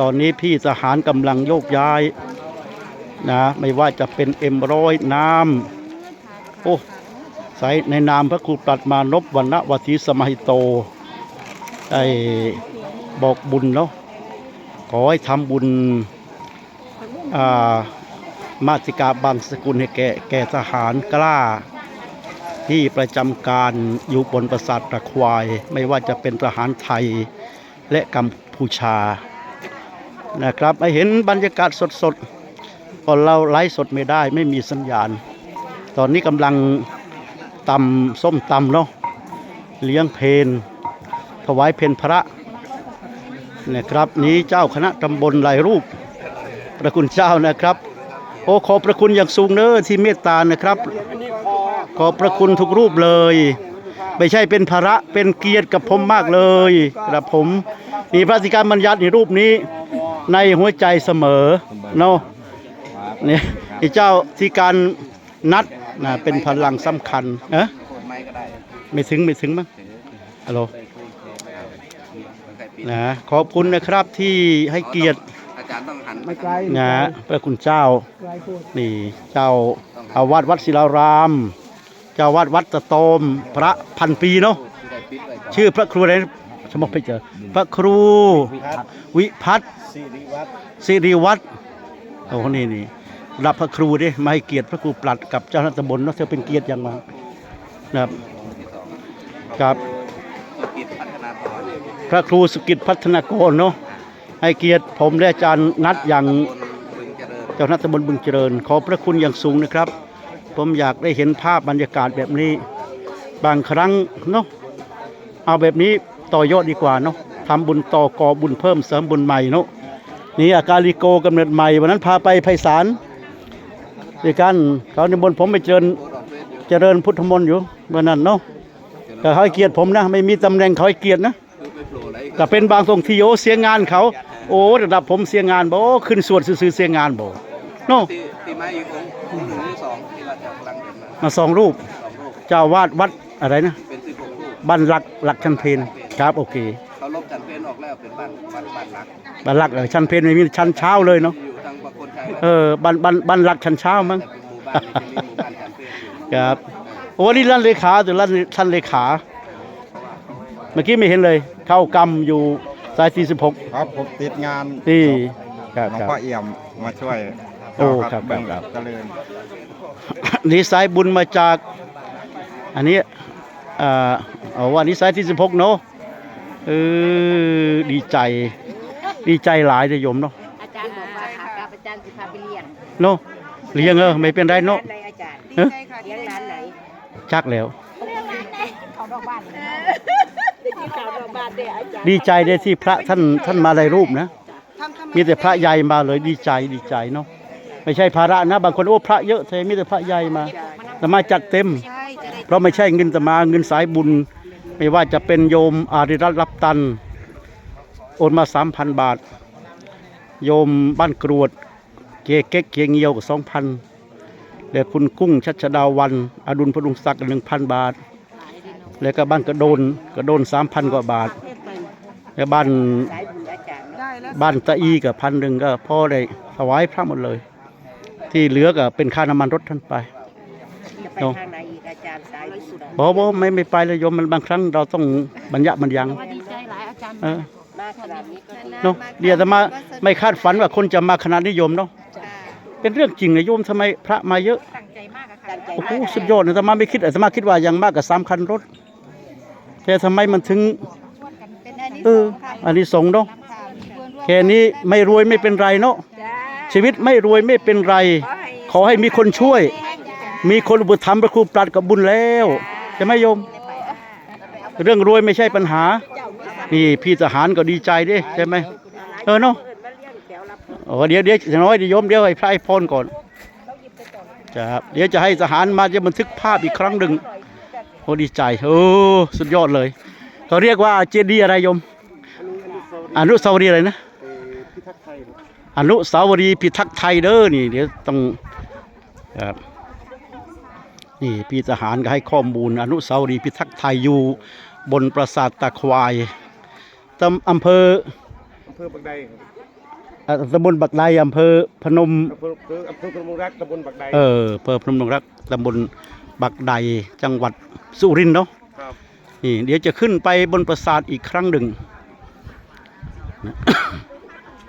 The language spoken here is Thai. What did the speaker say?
ตอนนี้พี่ทหารกำลังโยกย้ายนะไม่ว่าจะเป็นเอ็มร้อยน้ำโอ้ใส่ในนามพระครูปรัดมานพวรรณวัติสมัยโตไอ้บอกบุญเนาะขอให้ทำบุญอ่ามาติกาบางสกุลให้แก่แก่ทหารกล้า ที่ประจำการอยู่บนปราสาทตะควาย ไม่ว่าจะเป็นทหารไทยและกัมพูชา นะครับให้เห็นบรรยากาศสดๆก็เราไลฟ์สดไม่ได้ไม่มีสัญญาณ ตอนนี้กำลังตำส้มตำเนาะเลี้ยงเพนถวายเพนพระนะครับนี้เจ้าคณะตำบลหลายรูปพระคุณเจ้านะครับ โอ้ขอบพระคุณอย่างสูงเนอที่เมตตานะครับ ขอบพระคุณทุกรูปเลย ไม่ใช่เป็นภาระเป็นเกียรติกับผมมากเลย ครับผมมีพระสิการบัญญัติในรูปนี้ ในหัวใจเสมอเนาะนี่ที่เจ้าที่การนัดนะเป็นพลังสำคัญเอะไม่ถึงไม่ถึงมั้งฮัลโหลนะขอบคุณนะครับที่ให้เกียรติอาจารย์ต้องหันไม่ไกลนะพระคุณเจ้า นี่เจ้าอาวาสวัดศิลาราม เจ้าวาดวัดตะโตม พระพันปีเนาะชื่อพระครูอะไร สมมติไปเจอพระครู วิพัฒน์สิริวัฒน์สิริวัฒน์โอ้โหนี่นี่รับพระครูดิมาให้เกียรติพระครูปลัดกับเจ้าหน้าที่ตำบลเนาะเธอเป็นเกียรติอย่างมากนะครับที่สองกับสุกิจพัฒนาพรพระครูสุกิจพัฒนากรเนาะให้เกียรติผมและอาจารย์นัดอย่างบึงเจริญเจ้าหน้าที่ตำบลบึงเจริญ ขอพระคุณอย่างสูงนะครับ ผมอยากได้เห็นภาพบรรยากาศแบบนี้ บางครั้งเนาะเอาแบบนี้ ต่อยอดดีกว่าเนาะทำบุญต่อกอบุญเพิ่มเสริมบุญใหม่เนาะนี่อากาลิโกกำเนิดใหม่วันนั้นพาไปไพศาลด้วยกันเขาในบนผมไปเจริญเจริญพุทธมนต์อยู่วันนั้นเนาะแต่เขาเกียรติผมนะ ไม่มีตำแหน่งเขาเกียรตินะแต่เป็นบางทรงที่โอเสียงานเขา โอ้ระดับผมเสียงานบ่ขึ้นส่วดซื่อเสียงานบ่เนาะที่มาอีกองค์หนึ่งหรือสองที่เราจะกำลังมาสองรูปเจ้าวาดวัดอะไรนะบ้านหลักหลักชันเพน ครับโอเคเขาลบจันเพนออกแล้วเป็นบ้านบ้านบ้านหลักบ้านหลักเออชันเพนไม่มีชันเช้าเลยเนาะอยู่ทางประคนชัยเออบ้านบ้านบ้านหลักชันเช้ามั้งแต่เป็นหมู่บ้านนี้จะมีหมู่บ้านจันเพนอยู่ครับโอ้นี่ร้านเลขาแต่ร้านท่านเลขาเมื่อกี้ไม่เห็นเลย เข้ากรรมอยู่สายที่สิบหกครับผมติดงานนี่ครับหลวงครับพ่อเอี่ยมมาช่วยโอ้ครับเบื้องครับเจริญนี่สายบุญมาจาก อันนี้อ่าเอาว่านี่สายที่สิบหกเนาะ เออดีใจ ดีใจหลายเลยโยมเนาะอาจารย์บอกว่าหากอาจารย์สิพาไปเลี้ยงเนาะเลี้ยงเออไม่เป็นไรเนาะร้านไหนอาจารย์เอ้อเลี้ยงร้านไหนชักแล้วเขาดอกบ้านที่เขาดอกบ้านเด้ออาจารย์ดีใจได้ที่พระท่านท่านมาในรูปนะมีแต่พระใหญ่มาเลยดีใจดีใจเนาะไม่ใช่ภาระนะบางคนโอ้พระเยอะเทมีแต่พระใหญ่มาแต่มาจัดเต็มใช่จะได้เพราะไม่ใช่เงินแต่มาเงินสายบุญ ไม่ว่าจะเป็นโยมอาริรัตน์รับตัน โอนมาสามพันบาท โยมบ้านกรวดเกเก๊กเกียงเงียวกับสองพันแล้วคุณกุ้งชัชดาวัน อดุลพดุงศักดิ์หนึ่งพันบาท แล้วก็บ้านกระโดนกระโดนสามพันกว่าบาท แล้วบ้านบ้านตะอีกับพันหนึ่งก็พ่อได้ถวายพระหมดเลย ที่เหลือก็เป็นค่าน้ำมันรถท่านไปจะไปทางไหนาจารย์สาย บุญบอกว่าไม่ไม่ไปเลยโยมมันบางครั้งเราต้องบรรยะบรรยังดีใจหลายอาจารย์เออมาขนาดนี้ก็ดีเนาะเดี๋ยวจะมาไม่คาดฝันว่าคนจะมาขนาดนี้โยมเนาะเป็นเรื่องจริงนะโยมทำไมพระมาเยอะตั้งใจมากอะตั้งใจโอ้โหมากสุดยอดนะแต่มาไม่คิดอาตมาคิดว่าอย่างมากกับสามคันรถ แต่ทำไมมันถึงเป็นอันนี้เอออันนี้สงส์เนาะแค่นี้ไม่รวยไม่เป็นไรเนาะจ้าชีวิตไม่รวยไม่เป็นไร ขอให้มีคนช่วย มีคนอุปถัมภ์พระครูปรัดกับบุญแล้ว ใช่ไหมโยม เรื่องรวยไม่ใช่ปัญหา นี่พี่ทหารก็ดีใจดิใช่ไหมเออเนาะโอ้เดี๋ยวเดี๋ยวอย่างน้อยเดี๋ยวโยมเดี๋ยวให้พระให้พรก่อนครับเดี๋ยวจะให้ทหารมาจะบันทึกภาพอีกครั้งหนึ่งโอ้ดีใจโอ้สุดยอดเลยเขาเรียกว่าเจดีย์อะไรโยมอนุสาวรีย์อะไรนะอนุสาวรีย์พิทักษ์ไทยเด้อนี่เดี๋ยวต้องครับ นี่พี่ทหารก็ให้ข้อมูลอนุสาวรีย์พิทักษ์ไทยอยู่บนปราสาทตะควายตำอำเภอำเภอบักใดครับอะตำบลบักไดอำเภอพนมอำเภอคืออำเภอพนมรักตำบลบักใดเอออำเภอพนมดงรักตำบลบักไดจังหวัดสุรินทร์เนาะครับนี่เดี๋ยวจะขึ้นไปบนปราสาทอีกครั้งหนึ่งนะ